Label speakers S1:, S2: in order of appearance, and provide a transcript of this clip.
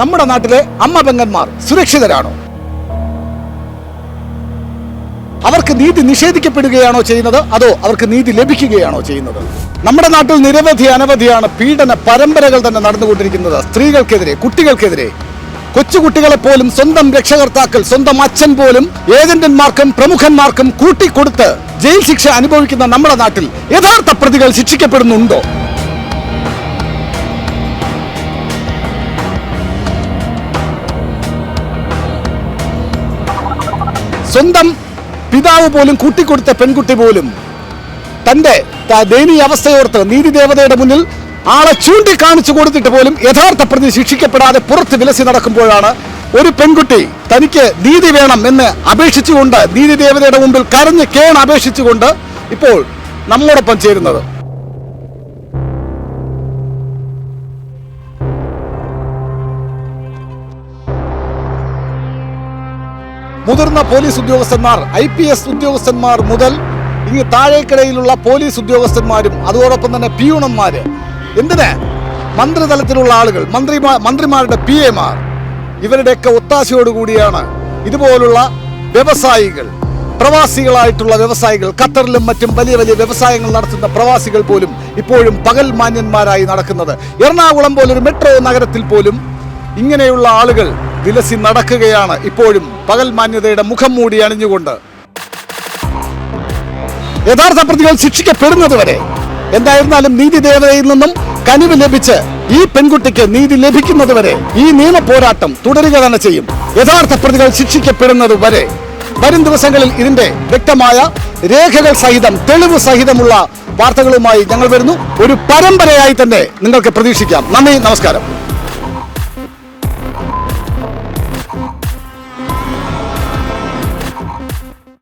S1: നമ്മുടെ നാട്ടിലെ അമ്മ പെങ്ങന്മാർ സുരക്ഷിതരാണോ? അവർക്ക് നീതി നിഷേധിക്കപ്പെടുകയാണോ ചെയ്യുന്നത്? അതോ അവർക്ക് നീതി ലഭിക്കുകയാണോ ചെയ്യുന്നത്? നമ്മുടെ നാട്ടിൽ നിരവധി അനവധിയാണ് പീഡന പരമ്പരകൾ തന്നെ നടന്നുകൊണ്ടിരിക്കുന്നത്. സ്ത്രീകൾക്കെതിരെ കുട്ടികൾക്കെതിരെ. കൊച്ചുകുട്ടികളെ പോലും സ്വന്തം രക്ഷകർത്താക്കൾ സ്വന്തം അച്ഛൻ പോലും ഏജന്റന്മാർക്കും പ്രമുഖന്മാർക്കും കൂട്ടിക്കൊടുത്ത് ജയിൽ ശിക്ഷ അനുഭവിക്കുന്ന നമ്മുടെ നാട്ടിൽ യഥാർത്ഥ പ്രതികൾ ശിക്ഷിക്കപ്പെടുന്നുണ്ടോ? സ്വന്തം പിതാവ് പോലും കൂട്ടിക്കൊടുത്ത പെൺകുട്ടി പോലും തന്റെ ദയനീയ അവസ്ഥയോർത്ത് നീതിദേവതയുടെ മുന്നിൽ ആളെ ചൂണ്ടിക്കാണിച്ചു കൊടുത്തിട്ട് പോലും യഥാർത്ഥ പ്രതി ശിക്ഷിക്കപ്പെടാതെ പുറത്ത് വിലസി നടക്കുമ്പോഴാണ് ഒരു പെൺകുട്ടി തനിക്ക് നീതി വേണം എന്ന് അപേക്ഷിച്ചുകൊണ്ട് നീതി ദേവതയുടെ മുമ്പിൽ കരഞ്ഞ് കേൺ അപേക്ഷിച്ചുകൊണ്ട് ഇപ്പോൾ നമ്മോടൊപ്പം ചേരുന്നത്. മുതിർന്ന പോലീസ് ഉദ്യോഗസ്ഥന്മാർ ഐ പി എസ് ഉദ്യോഗസ്ഥന്മാർ മുതൽ ഇങ്ങ് താഴേക്കിടയിലുള്ള പോലീസ് ഉദ്യോഗസ്ഥന്മാരും അതോടൊപ്പം തന്നെ പിയൂണന്മാര് എന്തിന്? മന്ത്രിതലത്തിലുള്ള ആളുകൾ മന്ത്രിമാർ മന്ത്രിമാരുടെ പി എമാർ ഇവരുടെയൊക്കെ ഒത്താശയോടുകൂടിയാണ് ഇതുപോലുള്ള വ്യവസായികൾ പ്രവാസികളായിട്ടുള്ള വ്യവസായികൾ ഖത്തറിലും മറ്റും വലിയ വലിയ വ്യവസായങ്ങൾ നടത്തുന്ന പ്രവാസികൾ പോലും ഇപ്പോഴും പകൽ മാന്യന്മാരായി നടക്കുന്നത്. എറണാകുളം പോലൊരു മെട്രോ നഗരത്തിൽ പോലും ഇങ്ങനെയുള്ള ആളുകൾ വിലസി നടക്കുകയാണ് ഇപ്പോഴും. പകൽ മാന്യതയുടെ മുഖം മൂടി അണിഞ്ഞുകൊണ്ട്. യഥാർത്ഥ പ്രതികൾ ശിക്ഷിക്കപ്പെടുന്നത് വരെ എന്തായിരുന്നാലും നീതി ദേവതയിൽ നിന്നും കനിവ് ലഭിച്ച് ഈ പെൺകുട്ടിക്ക് നീതി ലഭിക്കുന്നത് വരെ ഈ നിയമ പോരാട്ടം തുടരുക തന്നെ ചെയ്യും. യഥാർത്ഥ പ്രതികൾ ശിക്ഷിക്കപ്പെടുന്നത് വരെ വരും ദിവസങ്ങളിൽ ഇതിന്റെ വ്യക്തമായ രേഖകൾ സഹിതം തെളിവ് സഹിതമുള്ള വാർത്തകളുമായി ഞങ്ങൾ വരുന്നു. ഒരു പരമ്പരയായി തന്നെ നിങ്ങൾക്ക് പ്രതീക്ഷിക്കാം. നന്ദി നമസ്കാരം.